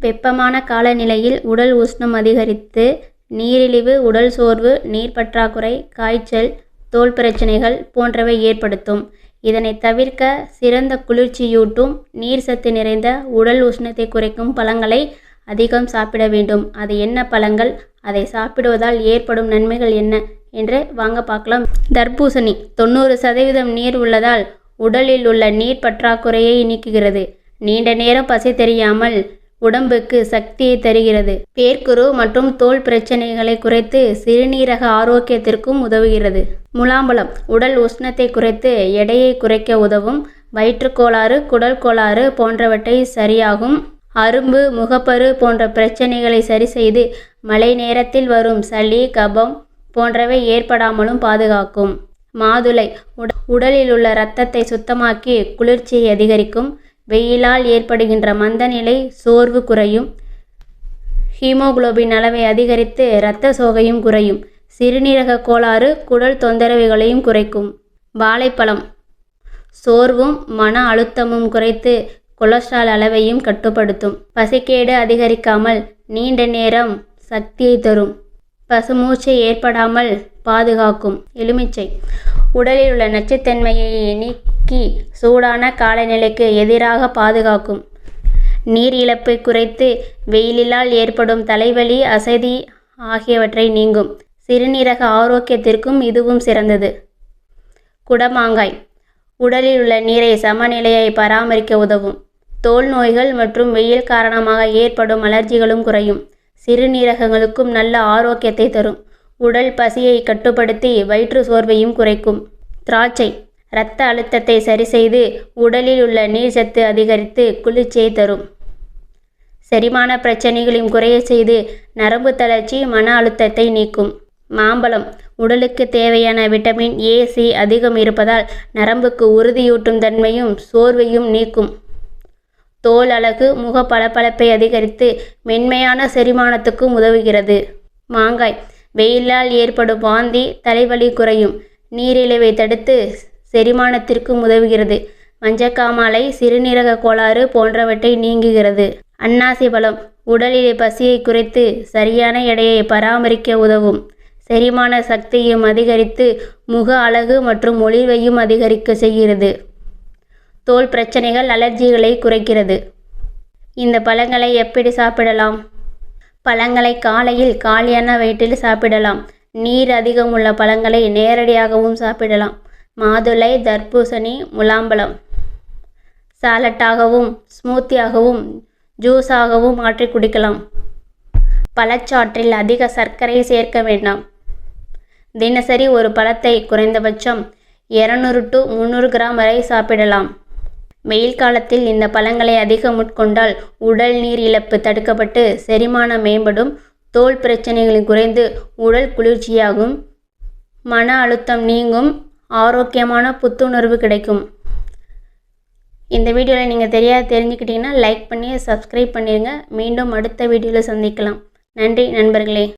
வெப்பமான காலநிலையில் உடல் உஷ்ணம் அதிகரித்து நீரிழிவு உடல் சோர்வு நீர் பற்றாக்குறை காய்ச்சல் தோல் பிரச்சனைகள் போன்றவை ஏற்படுத்தும். இதனை தவிர்க்க சிறந்த குளிர்ச்சியூட்டும் நீர் சத்து நிறைந்த உடல் உஷ்ணத்தை குறைக்கும் பழங்களை அதிகம் சாப்பிட வேண்டும். அது என்ன பழங்கள்? அதை சாப்பிடுவதால் ஏற்படும் நன்மைகள் என்ன? என்று வாங்க பார்க்கலாம். தர்பூசணி. தொண்ணூறு சதவீதம் நீர் உள்ளதால் உடலில் உள்ள நீர் பற்றாக்குறையை நீக்குகிறது. நீண்ட நேரம் பசி தெரியாமல் உடம்புக்கு சக்தியை தருகிறது. பேர்க்குரு மற்றும் தோல் பிரச்சனைகளை குறைத்து சிறுநீரக ஆரோக்கியத்திற்கும் உதவுகிறது. முலாம்பழம் உடல் உஷ்ணத்தை குறைத்து எடையை குறைக்க உதவும். வயிற்றுக்கோளாறு குடல் கோளாறு போன்றவற்றை சரியாகும். அரும்பு முகப்பரு போன்ற பிரச்சனைகளை சரி செய்து மழை நேரத்தில் வரும் சளி கபம் போன்றவை ஏற்படாமலும் பாதுகாக்கும். மாதுளை உடலில் உள்ள இரத்தத்தை சுத்தமாக்கி குளிர்ச்சியை அதிகரிக்கும். வெயிலால் ஏற்படுகின்ற மந்தநிலை சோர்வு குறையும். ஹீமோகுளோபின் அளவை அதிகரித்து இரத்த சோகையும் குறையும். சிறுநீரக கோளாறு குடல் தொந்தரவுகளையும் குறைக்கும். வாழைப்பழம். சோர்வும் மன அழுத்தமும் குறைத்து கொலஸ்ட்ரால் அளவையும் கட்டுப்படுத்தும். பசிக்கேடு அதிகரிக்காமல் நீண்ட நேரம் சக்தியை தரும். பசுமூச்சை ஏற்படாமல் பாதுகாக்கும். எலுமிச்சை. உடலில் உள்ள நச்சுத்தன்மையை நீக்கி சூடான காலநிலைக்கு எதிராக பாதுகாக்கும். நீர் இழப்பை குறைத்து வெயிலிலால் ஏற்படும் தலைவலி அசதி ஆகியவற்றை நீங்கும். சிறுநீரக ஆரோக்கியத்திற்கும் இதுவும் சிறந்தது. குடமாங்காய். உடலில் உள்ள நீரை சமநிலையை பராமரிக்க உதவும். தோல் நோய்கள் மற்றும் வெயில் காரணமாக ஏற்படும் அலர்ஜிகளும் குறையும். சிறுநீரகங்களுக்கும் நல்ல ஆரோக்கியத்தை தரும். உடல் பசியை கட்டுப்படுத்தி வயிற்று சோர்வையும் குறைக்கும். திராட்சை. இரத்த அழுத்தத்தை சரிசெய்து உடலில் உள்ள நீர்ச்சத்து அதிகரித்து குளிர்ச்சியை தரும். செரிமான பிரச்சனைகளையும் குறைய செய்து நரம்பு தளர்ச்சி மன அழுத்தத்தை நீக்கும். மாம்பழம் உடலுக்கு தேவையான விட்டமின் ஏ சி அதிகம் இருப்பதால் நரம்புக்கு உறுதியூட்டும் தன்மையும் சோர்வையும் நீக்கும். தோல் அழகு முக பளபளப்பை அதிகரித்து மென்மையான செரிமானத்துக்கும் உதவுகிறது. மாங்காய் வெயிலால் ஏற்படும் வாந்தி தலைவலி குறையும். நீரிழிவை தடுத்து செரிமானத்திற்கும் உதவுகிறது. மஞ்சக்காமாலை சிறுநீரக கோளாறு போன்றவற்றை நீங்குகிறது. அன்னாசி பழம் உடலிலே பசியை குறைத்து சரியான எடையை பராமரிக்க உதவும். செரிமான சக்தியும் அதிகரித்து முக அழகு மற்றும் ஒளிர்வையும் அதிகரிக்க செய்கிறது. தோல் பிரச்சனைகள் அலர்ஜிகளை குறைக்கிறது. இந்த பழங்களை எப்படி சாப்பிடலாம்? பழங்களை காலையில் காலியான வயிற்றில் சாப்பிடலாம். நீர் அதிகம் உள்ள பழங்களை நேரடியாகவும் சாப்பிடலாம். மாதுளை தர்பூசணி முலாம்பழம். சாலட்டாகவும் ஸ்மூத்தியாகவும் ஜூஸாகவும் மாற்றி குடிக்கலாம். பழச்சாற்றில் அதிக சர்க்கரை சேர்க்க வேண்டாம். தினசரி ஒரு பழத்தை குறைந்தபட்சம் இரநூறு டு முந்நூறு கிராம் வரை சாப்பிடலாம். வெயில் காலத்தில் இந்த பழங்களை அதிகம் உட்கொண்டால் உடல் நீர் இழப்பு தடுக்கப்பட்டு செரிமானம் மேம்படும் தோல் பிரச்சனைகள் குறைந்து உடல் குளிர்ச்சியாகும் மன அழுத்தம் நீங்கும் ஆரோக்கியமான புத்துணர்வு கிடைக்கும். இந்த வீடியோவில் நீங்கள் தெரியாத தெரிஞ்சுக்கிட்டிங்கன்னா லைக் பண்ணி சப்ஸ்கிரைப் பண்ணிடுங்க மீண்டும் அடுத்த வீடியோவில் சந்திக்கலாம். நன்றி நண்பர்களே.